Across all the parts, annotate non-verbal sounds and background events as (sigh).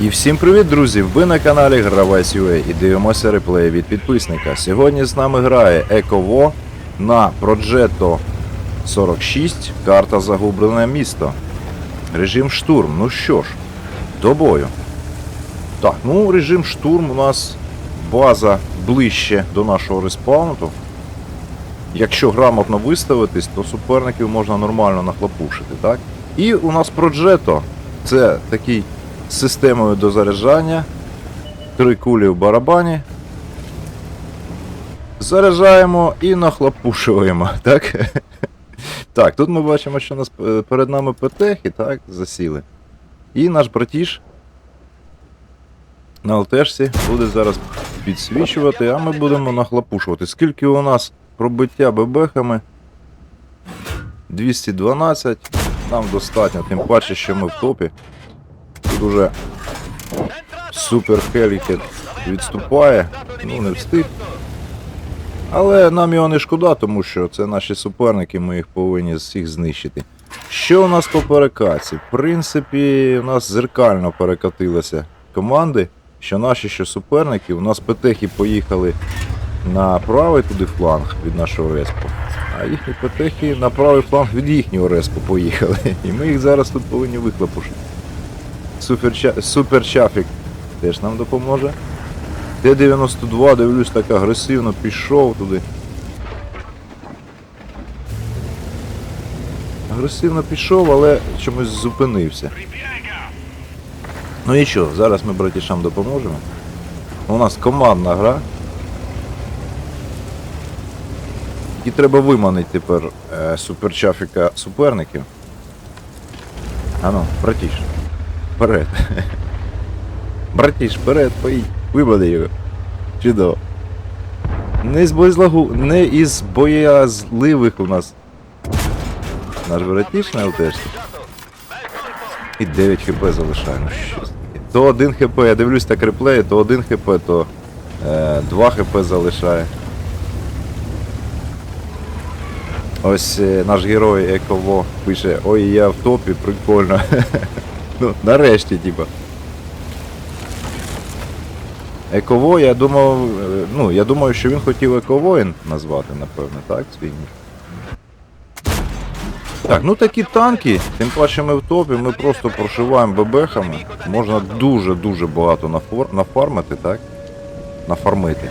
І всім привіт, друзі! Ви на каналі Гравець і дивимося реплеї від підписника. Сьогодні з нами грає Еково на Progetto 46, карта Загублене місто. Режим штурм. Ну що ж, до бою. Так, ну режим штурм у нас база ближче до нашого респаунту. Якщо грамотно виставитись, то суперників можна нормально нахлопушити, так? І у нас Progetto. Це такий з системою дозаряджання. Три кулі в барабані. Заряджаємо і нахлопушуємо, (laughs) так? Так, тут ми бачимо, що нас е, перед нами петехи, так, засіли. І наш братіш на ЛТшці буде зараз підсвічувати, а ми будемо нахлопушувати. Скільки у нас пробиття бебехами? 212. Нам достатньо, тим паче, що ми в топі. Тут уже супер Хелікет відступає, ну не встиг. Але нам його не шкода, тому що це наші суперники, ми їх повинні всіх знищити. Що у нас по перекатці? В принципі, у нас зеркально перекатилися команди, що наші, що суперники. У нас петехи поїхали на правий туди фланг від нашого респу, а їхні петехи на правий фланг від їхнього респу поїхали. І ми їх зараз тут повинні вихлопушити. Суперча... Суперчафік теж нам допоможе. Т-92, дивлюсь, так агресивно пішов туди. Агресивно пішов, але чомусь зупинився. Ну і що, зараз ми братішам допоможемо. У нас командна гра. І треба виманити тепер е, суперчафіка суперників. Ану, братіш. Вперед. Братіш, вперед, поїдь. Вибади його. Чудово. Не з боязлагу... не із боязливих у нас. Наш братіш на ЛТшці. І 9 хп залишає. Ну що. То 1 хп, я дивлюсь так реплеї, то 1 хп, то е, 2 хп залишає. Ось е, наш герой Еково пише, ой, я в топі, прикольно. (laughs) ну, нарешті, типа. Еково, я думав, е, ну, я думаю, що він хотів Ековоїн назвати, напевне, так, свій? Так, ну такі танки, тим паче ми в топі, ми просто прошиваємо бебехами. Можна дуже-дуже багато нафор... нафармити, так? Нафармити.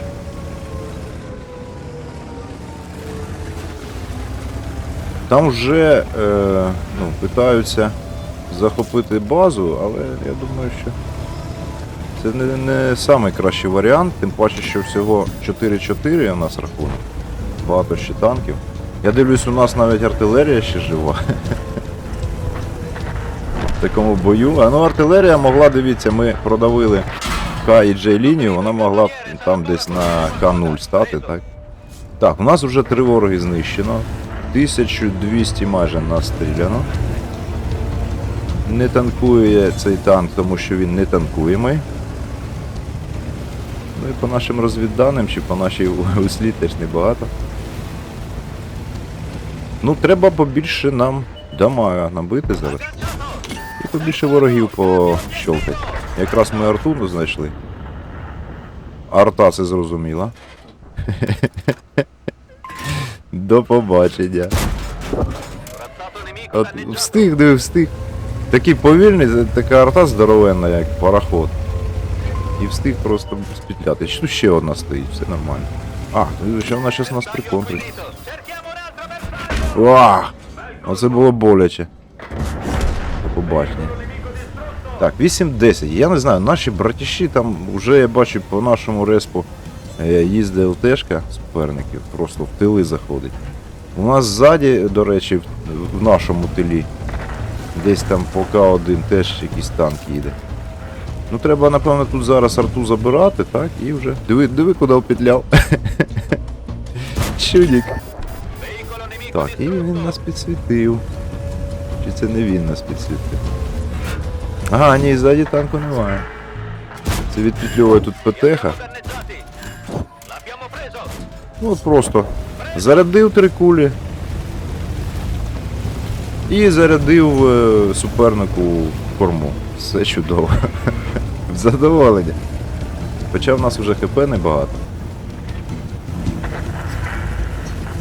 Там вже е, ну, питаються захопити базу, але я думаю, що це не, не найкращий варіант, тим паче, що всього 4-4 у нас рахунок. Багато ще танків. Я дивлюсь, у нас навіть артилерія ще жива. В такому бою. А ну артилерія могла, дивіться, ми продавили К і J лінію, вона могла там десь на К0 стати, так? Так, у нас вже три вороги знищено. 1200 майже настріляно. Не танкує цей танк, тому що він не танкуємий. Ну і по нашим розвідданим чи по нашій услі теж небагато. Ну, треба побільше нам дамага набити зараз. І побільше ворогів пощолкати. Якраз ми арту ну, знайшли. Арта це зрозуміла. До побачення. От встиг, диви, встиг. Такий повільний, така арта здоровенна, як пароход. І встиг просто спітляти. Тут ще одна стоїть, все нормально. А, ну, що вона зараз нас приконтрить. Уа! Оце було боляче. Побачення. Так, 8-10. Я не знаю, наші братіші там вже я бачу по нашому респу е, їздить ЛТшка суперників, просто в тили заходить. У нас ззаді, до речі, в нашому тилі, десь там по К1 теж якийсь танк їде. Ну треба, напевно, тут зараз арту забирати, так, і вже. Диви, диви, куди впетляв. (laughs) Чудік. Так, і він нас підсвітив. Чи це не він нас підсвітив? Ага, ні, ззаді танку немає. Це відпетльовує тут ПТХ. Ну от просто зарядив три кулі. І зарядив е, супернику корму. Все чудово. (laughs) Задоволення. Хоча в нас вже ХП небагато.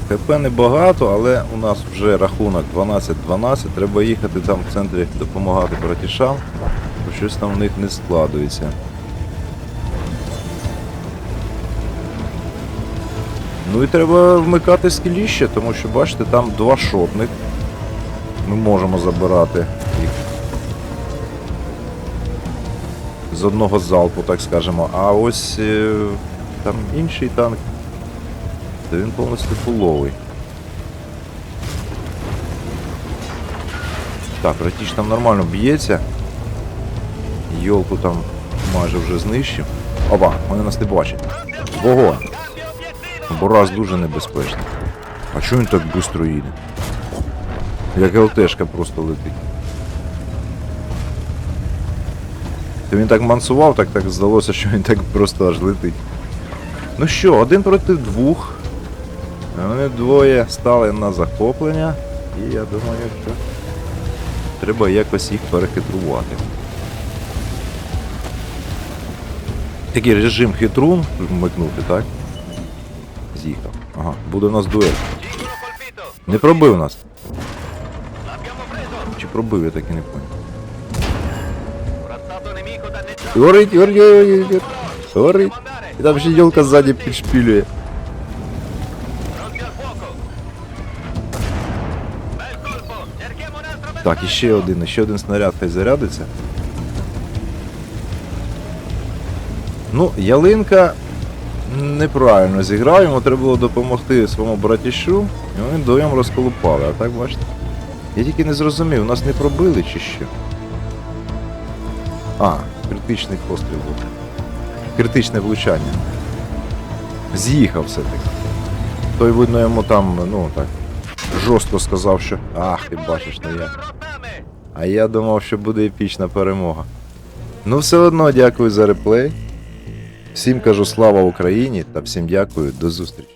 ХП небагато, але у нас вже рахунок 12-12. Треба їхати там в центрі допомагати братішам, бо щось там в них не складується. Ну і треба вмикати скіліще, тому що бачите, там два шотних. Ми можемо забирати їх з одного залпу, так скажемо. А ось е, там інший танк, то він повністю пуловий. Так, Ратіч там нормально б'ється. Йолку там майже вже знищив. Опа, вони нас не бачать. Вогонь! Бораз дуже небезпечний. А чого він так швидко їде? Як ЛТшка просто летить. Він так мансував, так так здалося, що він так просто аж летить. Ну що, один проти двох. Вони двоє стали на захоплення. І я думаю, що треба якось їх перехитрувати. Такий режим хитрун вмикнути, так? З'їхав. Ага, буде у нас дуель. Не пробив нас. Чи пробив, я так і не понял. Горить, горить, горить, горить. Горить. І там ще йолка ззаді підшпілює. Так, і ще один, ще один снаряд хай зарядиться. Ну, ялинка неправильно зіграв, йому треба було допомогти своєму братішу, і вони вдвоєм розколупали, а так бачите. Я тільки не зрозумів, нас не пробили чи що? А, критичний постріл був. Критичне влучання. З'їхав все-таки. Той, видно, йому там, ну так, жорстко сказав, що. Ах, ти бачиш, не я. А я думав, що буде епічна перемога. Ну, все одно дякую за реплей. Всім кажу слава Україні та всім дякую, до зустрічі.